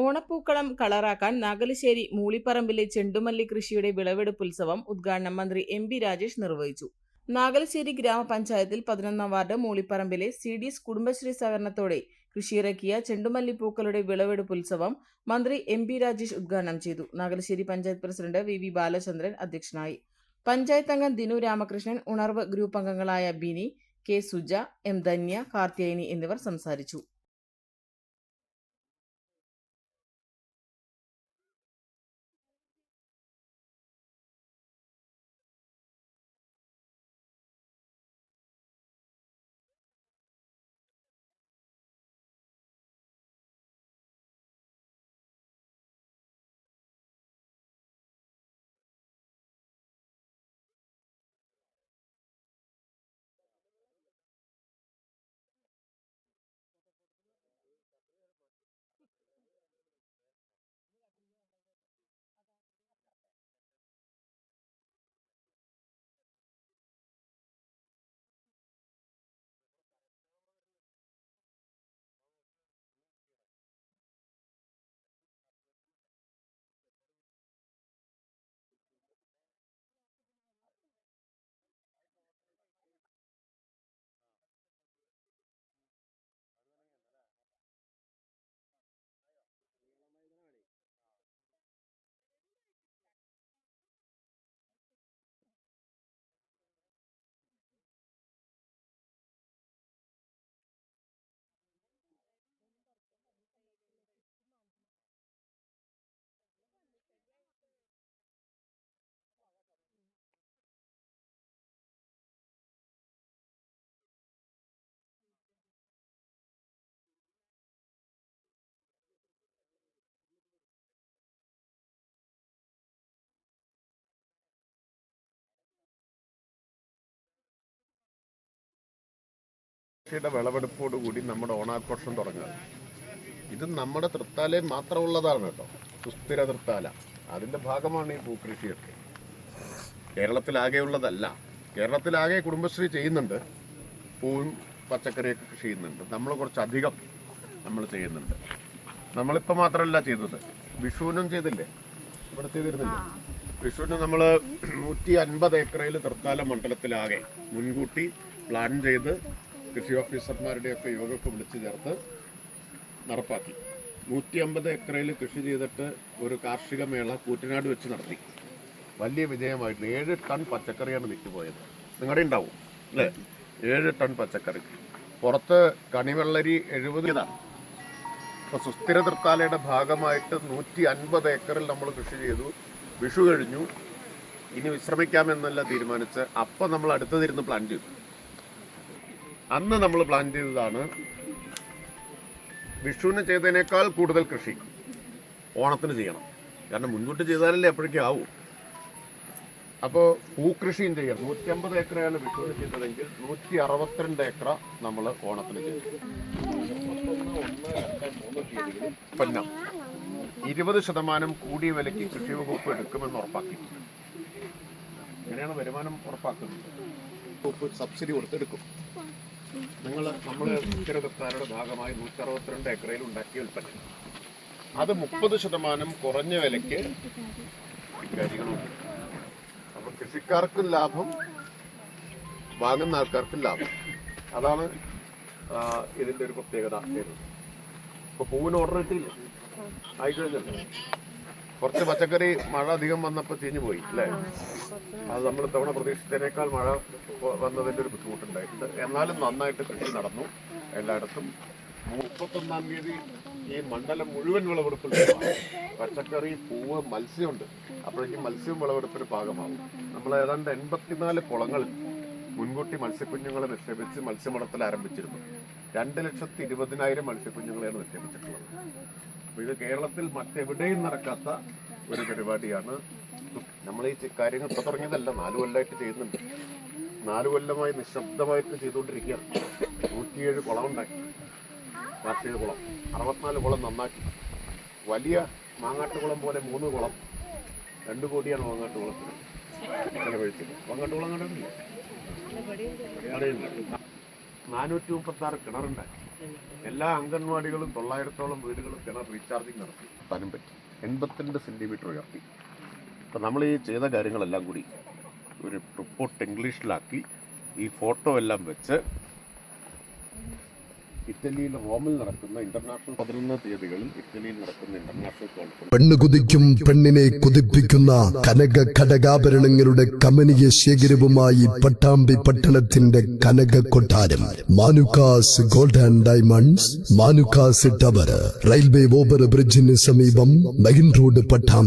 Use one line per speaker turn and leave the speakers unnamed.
ഓണപ്പൂക്കളം കളറാക്കാൻ നാഗലശ്ശേരി മൂളിപ്പറമ്പിലെ ചെണ്ടുമല്ലി കൃഷിയുടെ വിളവെടുപ്പ് ഉത്സവം ഉദ്ഘാടനം മന്ത്രി എം ബി രാജേഷ് നിർവഹിച്ചു. നാഗലശ്ശേരി ഗ്രാമപഞ്ചായത്തിൽ പതിനൊന്നാം വാർഡ് മൂളിപ്പറമ്പിലെ സി ഡി എസ് കുടുംബശ്രീ സഹകരണത്തോടെ കൃഷിയിറക്കിയ ചെണ്ടുമല്ലി പൂക്കളുടെ വിളവെടുപ്പ് ഉത്സവം മന്ത്രി എം പി രാജേഷ് ഉദ്ഘാടനം ചെയ്തു. Nagalassery panchayat president V V Balachandran അധ്യക്ഷനായി. പഞ്ചായത്ത് അംഗം ദിനു രാമകൃഷ്ണൻ ഉണർവ് ഗ്രൂപ്പ് അംഗങ്ങളായ ബിനി കെ സുജ എം ധന്യ കാർത്തിയായനി എന്നിവർ സംസാരിച്ചു.
കൃഷിയുടെ വിളവെടുപ്പോടുകൂടി നമ്മുടെ ഓണാഘോഷം തുടങ്ങുക. ഇത് നമ്മുടെ തൃത്താലയിൽ മാത്രമുള്ളതാണ് കേട്ടോ. സുസ്ഥിര തൃത്താല. അതിന്റെ ഭാഗമാണ് ഈ പൂക്കൃഷിയൊക്കെ. കേരളത്തിലാകെയുള്ളതല്ല. കേരളത്തിലാകെ കുടുംബശ്രീ ചെയ്യുന്നുണ്ട്. പൂവും പച്ചക്കറിയൊക്കെ കൃഷി ചെയ്യുന്നുണ്ട്. നമ്മൾ കുറച്ചധികം നമ്മൾ ചെയ്യുന്നുണ്ട്. നമ്മളിപ്പോൾ മാത്രമല്ല ചെയ്തത്. വിഷുവിനും ചെയ്തില്ലേ? ഇവിടെ ചെയ്തിരുന്നില്ലേ? വിഷുവിന് നമ്മൾ നൂറ്റി അൻപത് ഏക്കറയിൽ തൃത്താല മണ്ഡലത്തിലാകെ മുൻകൂട്ടി പ്ലാൻ ചെയ്ത് കൃഷി ഓഫീസർമാരുടെയൊക്കെ യോഗമൊക്കെ വിളിച്ചു ചേർത്ത് നടപ്പാക്കി. നൂറ്റി അമ്പത് ഏക്കറയിൽ കൃഷി ചെയ്തിട്ട് ഒരു കാർഷിക മേള കൂറ്റനാട് വെച്ച് നടത്തി. വലിയ വിജയമായിട്ട് ഏഴ് ടൺ പച്ചക്കറിയാണ് വിറ്റുപോയത്. നിങ്ങളുടെ ഉണ്ടാവും അല്ലേ? ഏഴ് ടൺ പച്ചക്കറി. പുറത്ത് കണിവെള്ളരി എഴുപത് ഇതാണ്. ഇപ്പൊ സുസ്ഥിര തൃത്താലയുടെ ഭാഗമായിട്ട് നൂറ്റി അൻപത് ഏക്കറിൽ നമ്മൾ കൃഷി ചെയ്തു. വിഷു കഴിഞ്ഞു. ഇനി വിശ്രമിക്കാമെന്നല്ല തീരുമാനിച്ച്. അപ്പം നമ്മൾ അടുത്തതിരുന്ന് പ്ലാൻ ചെയ്തു. അന്ന് നമ്മൾ പ്ലാൻ ചെയ്തതാണ് വിഷുവിന് ചെയ്തതിനേക്കാൾ കൂടുതൽ കൃഷി ഓണത്തിന് ചെയ്യണം. കാരണം മുൻകൂട്ടി ചെയ്താലല്ലേ എപ്പോഴേക്കും ആവും. അപ്പോൾ പൂക്കൃഷിയും ചെയ്യാം നൂറ്റി അമ്പത് ഏക്കറയാണ് വിഷുവിന് ചെയ്തതെങ്കിൽ നൂറ്റി അറുപത്തിരണ്ട് ഏക്കർ നമ്മൾ ഓണത്തിന് ചെയ്തു. ഇരുപത് ശതമാനം കൂടിയ വിലയ്ക്ക് കൃഷി വകുപ്പ് എടുക്കുമെന്ന് ഉറപ്പാക്കി. ഇങ്ങനെയാണ് വരുമാനം ഉറപ്പാക്കുന്നത്. സബ്സിഡി കൊടുത്തെടുക്കും. നിങ്ങൾ നമ്മൾ സ്ഥിരതക്കാരുടെ ഭാഗമായി നൂറ്റി അറുപത്തിരണ്ട് ഏക്കറയിൽ ഉണ്ടാക്കിയ ഉൽപ്പന്നം. അത് മുപ്പത് ശതമാനം കുറഞ്ഞ വിലയ്ക്ക് കാര്യങ്ങളുണ്ട് അപ്പൊ കൃഷിക്കാർക്കും ലാഭം വാങ്ങുന്ന ആൾക്കാർക്കും ലാഭം. അതാണ് ഇതിന്റെ ഒരു പ്രത്യേകത. ഇപ്പൊ പൂവിന് ഓർഡർ കിട്ടിയില്ല? ആയിക്കഴിഞ്ഞല്ലോ. കുറച്ച് പച്ചക്കറി മഴ അധികം വന്നപ്പോൾ ചീഞ്ഞു പോയി അല്ലേ? അത് നമ്മൾ തവണ പ്രതീക്ഷിച്ചതിനേക്കാൾ മഴ വന്നതിന്റെ ഒരു ബുദ്ധിമുട്ടുണ്ടായിട്ടുണ്ട്. എന്നാലും നന്നായിട്ട് കൃഷി നടന്നു എല്ലായിടത്തും. മുപ്പത്തൊന്നാം തീയതി ഈ മണ്ഡലം മുഴുവൻ വിളവെടുപ്പിൽ പച്ചക്കറി പൂവ് മത്സ്യമുണ്ട്. അപ്പോഴേക്കും മത്സ്യവും വിളവെടുപ്പിന് ഭാഗമാവും. നമ്മൾ ഏതാണ്ട് എൺപത്തിനാല് കുളങ്ങൾ മുൻകൂട്ടി മത്സ്യക്കുഞ്ഞുങ്ങളെ നിക്ഷേപിച്ച് മത്സ്യമടത്തിൽ ആരംഭിച്ചിരുന്നു. രണ്ട് ലക്ഷത്തി ഇരുപതിനായിരം മത്സ്യക്കുഞ്ഞുങ്ങളെയാണ് നിക്ഷേപിച്ചിട്ടുള്ളത്. അപ്പൊ ഇത് കേരളത്തിൽ മറ്റെവിടെയും നടക്കാത്ത ഒരു പരിപാടിയാണ്. നമ്മൾ ഈ കാര്യങ്ങൾ ഇപ്പൊ തുടങ്ങിയതല്ല നാല് കൊല്ലമായിട്ട് ചെയ്യുന്നുണ്ട്. നാല് കൊല്ലമായി നിശബ്ദമായിട്ട് ചെയ്തുകൊണ്ടിരിക്കുകയാണ്. നൂറ്റിയേഴ് കുളം ഉണ്ടാക്കി. കാർഷിക കുളം. അറുപത്തിനാല് കുളം നന്നാക്കി. വലിയ മാങ്ങാട്ടുകുളം പോലെ മൂന്ന് കുളം. രണ്ട് കോടിയാണ് മാങ്ങാട്ടുകുളത്തിന് ചെലവഴിച്ചത്. മാങ്ങാട്ടുകുളം കണ്ടിട്ടില്ല? നാനൂറ്റി മുപ്പത്തി ആറ് കിണറുണ്ടാക്കി. എല്ലാ അംഗൻവാടികളും തൊള്ളായിരത്തോളം വീടുകളും കിണർ റീചാർജിങ് നടത്തി. എത്താനും പറ്റി. എൺപത്തിരണ്ട് സെന്റിമീറ്റർ ഉയർത്തി. അപ്പം നമ്മൾ ഈ ചെയ്ത കാര്യങ്ങളെല്ലാം കൂടി ഒരു റിപ്പോർട്ട് ഇംഗ്ലീഷിലാക്കി ഈ ഫോട്ടോ എല്ലാം വെച്ച് ഇറ്റലിയിൽ റോമിൽ നടക്കുന്ന ഇന്റർനാഷണൽ പതിനൊന്ന് തീയതികളിൽ ഇറ്റലിയിൽ നടക്കുന്ന ഇന്റർനാഷണൽ കോൺഫറൻസ്
പെണ്ണ് കുതിക്കും പെണ്ണിനെ കുതിപ്പിക്കുന്ന കനക ഘടകാഭരണങ്ങളുടെ കമനീയ ശേഖരവുമായി പട്ടാമ്പി പട്ടണത്തിന്റെ കനക കൊട്ടാരം. Manukkas gold and diamonds Manukkas tower railway over ബ്രിഡ്ജിന് സമീപം മെയിൻ റോഡ് പട്ടാമ്പി.